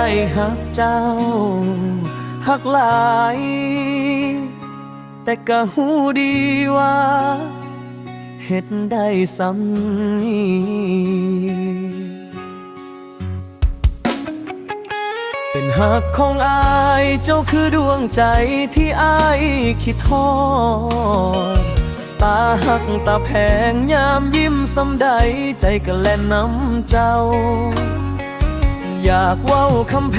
ายหักเจ้าหักหลาย แต่ก็หูดีว่าเฮ็ดได้ซ้ำนี้เป็นหักของอายเจ้าคือดวงใจที่อายคิดทอดตาหักตาแพงยามยิ้มสำใดใจก็แล่นน้ำเจ้า อยากว้าคำแพ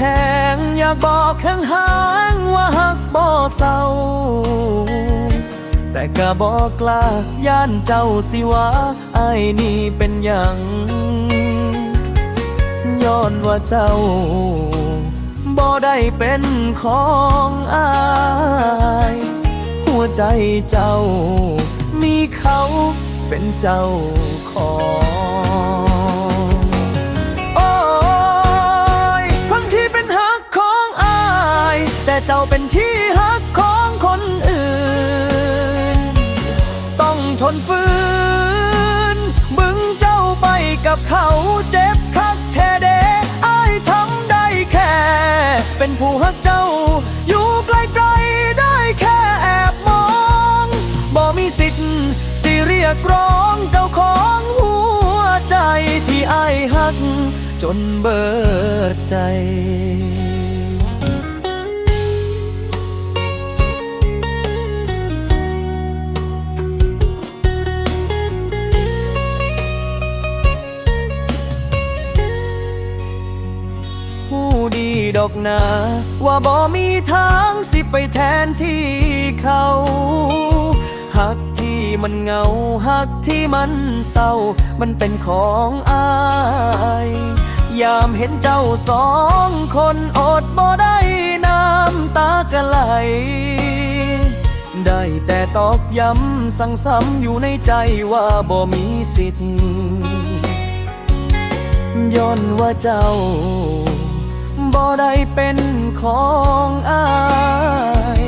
ง อยากบอกข้างหางว่าหักบ่เศร้า แต่ก็บอกกล้าย่านเจ้าสิว่าไอ้นี่เป็นหยังย้อนว่าเจ้าบ่ได้เป็นของอายหัวใจเจ้า มีเขาเป็นเจ้าของ เจ้าเป็นที่ฮักของคนอื่น ต้องทนฝืน บึงเจ้าไปกับเขาเจ็บคักแท้เดอายทำได้แค่ เป็นผู้ฮักเจ้า อยู่ไกลๆได้แค่แอบมองบ่มีสิทธิ์สิเรียกร้องเจ้าของหัวใจที่อายฮักจนเบิดใจ อกนาว่าบ่มีทางสิไปแทนที่เขาหักที่มันเหงาหักที่มันเศร้า มันเป็นของอายยามเห็นเจ้าสองคนอดบ่ได้น้ำตากะไหล ได้แต่ตอกย้ำสั่งซ้ำอยู่ในใจว่าบ่มีสิทธิ์ย้อนว่าเจ้า บ่ได้เป็นของอาย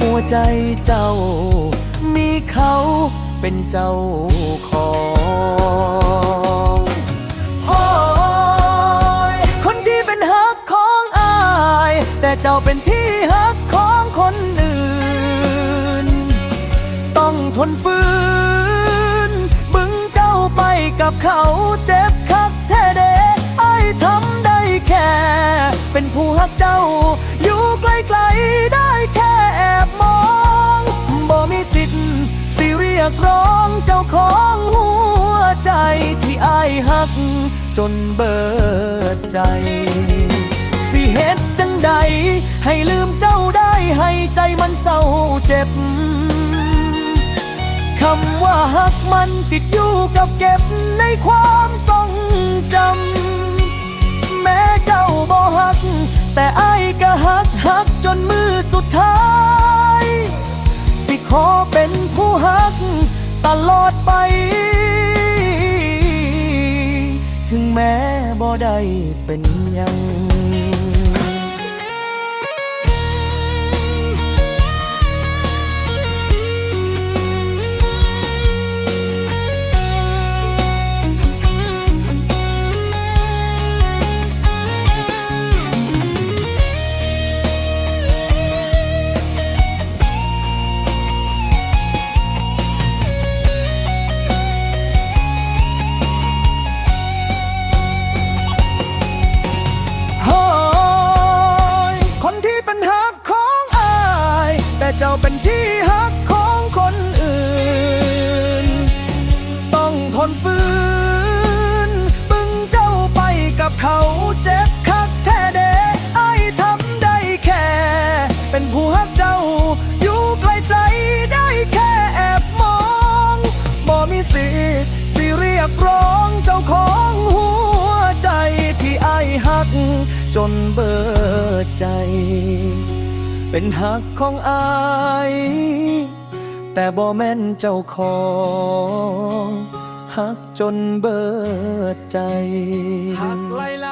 หัวใจเจ้า มีเขาเป็นเจ้าของโอ้ยคนที่เป็นฮักของอาย แต่เจ้าเป็นที่ฮักของคนอื่น ต้องทนฝืนบึงเจ้าไปกับเขาเจ็บ กร้องเจ้าของหัวใจที่อายฮัก จนเบิดใจ สิเฮ็ดจังใด ให้ลืมเจ้าได้ให้ใจมันเศร้าเจ็บคำว่าฮักมันติดอยู่กับเก็บในความทรงจำ ตลอดไป ถึงแม้บ่ได้เป็นยัง จ้าเป็นที่ฮักของคนอื่น ต้องทนฝืนบึงเจ้าไปกับเขาเจ็บคักแท้เดไอ้ทำได้แค่ เป็นผู้ฮักเจ้า อยู่ไกลๆได้แค่แอบมองบ่มีสิทธิ์สิเรียกร้องเจ้าของหัวใจที่ไอ้ฮัก จนเบิดใจ เป็นหักของอาย แต่บ่แม่นเจ้าของหักจนเบิดใจหักไลา